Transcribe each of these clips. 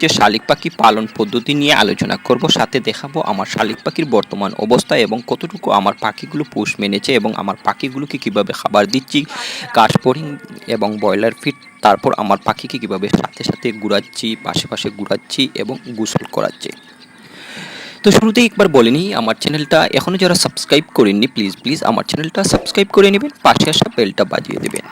যে শালিক পাখি পালন পদ্ধতি নিয়ে আলোচনা করব, সাথে দেখাবো আমার শালিক পাখির বর্তমান অবস্থা এবং কতটুকু আমার পাখিগুলো পোষ মেনেছে এবং আমার পাখিগুলোকে কীভাবে খাবার দিচ্ছি, কাশপরিং এবং ব্রয়লার ফিট তারপর আমার পাখিকে কীভাবে সাথে সাথে ঘুরাচ্ছি, পাশে পাশে ঘুরাচ্ছি এবং গোসল করাচ্ছি। তো শুরুতেই একবার বলে নিই, আমার চ্যানেলটা এখনও যারা সাবস্ক্রাইব করেননি প্লিজ প্লিজ আমার চ্যানেলটা সাবস্ক্রাইব করে নেবেন, পাশে আসা বেলটা বাজিয়ে দেবেন।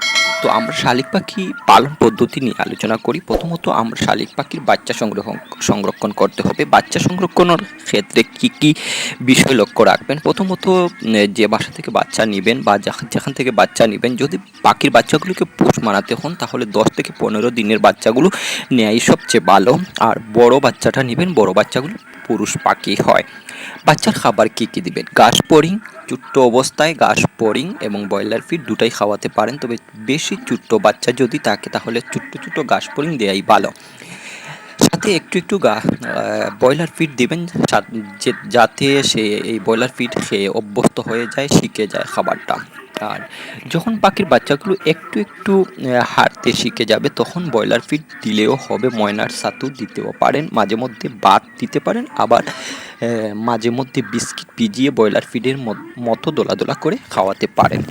তো আমরা শালিক পাখি পালন পদ্ধতি নিয়ে আলোচনা করি। প্রথমত আমরা শালিক পাখির বাচ্চা সংগ্রহ, সংরক্ষণ করতে হবে। বাচ্চা সংরক্ষণের ক্ষেত্রে কি কি বিষয় লক্ষ্য রাখবেন? প্রথমত, যে বাসা থেকে বাচ্চা নেবেন বা যেখান থেকে বাচ্চা নেবেন, যদি পাখির বাচ্চাগুলোকে পোষ মানাতে হন, তাহলে দশ থেকে পনেরো দিনের বাচ্চাগুলো নেয়াই সবচেয়ে ভালো। আর বড় বাচ্চাটা নেবেন, বড় বাচ্চাগুলো পুরুষ পাখি হয়। বাচ্চার খাবার কি কি দিবেন? ঘাস পরিং ছোট্ট অবস্থায় ঘাস পরিং এবং ব্রয়লার ফিড দুটাই খাওয়াতে পারেন। তবে বেশি ছোট্ট বাচ্চা যদি থাকে, তাহলে ছোট্ট ছোট্ট ঘাস পরিং দেয়াই ভালো। সাথে একটু একটু গা ব্রয়লার ফিড দেবেন যাতে সে এই ব্রয়লার ফিড খেয়ে অভ্যস্ত হয়ে যায়, শিখে যায় খাবারটা। আর যখন পাখির বাচ্চাগুলো একটু একটু হাঁটতে শিখে যাবে, তখন ব্রয়লার ফিড দিলেও হবে, ময়নার ছাতু দিতেও পারেন, মাঝে মধ্যে বাদ দিতে পারেন, আবার মাঝে মধ্যে বিস্কিট ভিজিয়ে ব্রয়লার ফিডের মতো দোলা দোলা করে খাওয়াতে পারেন।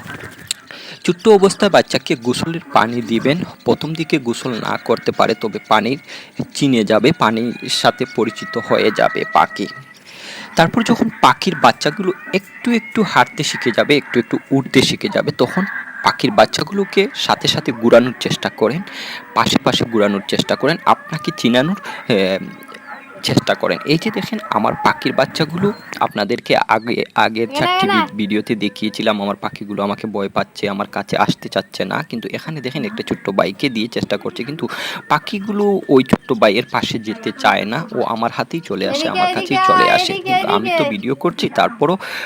ছোট্ট অবস্থায় বাচ্চাকে গোসলের পানি দিবেন। প্রথম দিকে গোসল না করতে পারে, তবে পানির চিনে যাবে, পানির সাথে পরিচিত হয়ে যাবে পাখি। তারপর যখন পাখির বাচ্চাগুলো একটু একটু হাঁটতে শিখে যাবে, একটু একটু উঠতে শিখে যাবে, তখন পাখির বাচ্চাগুলোকে সাথে সাথে ঘুরানোর চেষ্টা করেন, পাশে পাশে ঘুরানোর চেষ্টা করেন। আপনাকে চিনানোর চেষ্টা করেন। এই যে দেখেন আমার পাখির বাচ্চাগুলো আপনাদেরকে আগে আগের চারটি ভিডিওতে দেখিয়েছিলাম আমার পাখিগুলো আমাকে ভয় পাচ্ছে আমার কাছে আসতে চাচ্ছে না। কিন্তু এখানে দেখেন একটা ছোট্ট বাইকে দিয়ে চেষ্টা করছে কিন্তু পাখিগুলো ওই ছোট্ট বাইয়ের পাশে যেতে চায় না। ও আমার হাতেই চলে আসে আমার কাছেই চলে আসে। কিন্তু আমি তো ভিডিও করছি তারপরও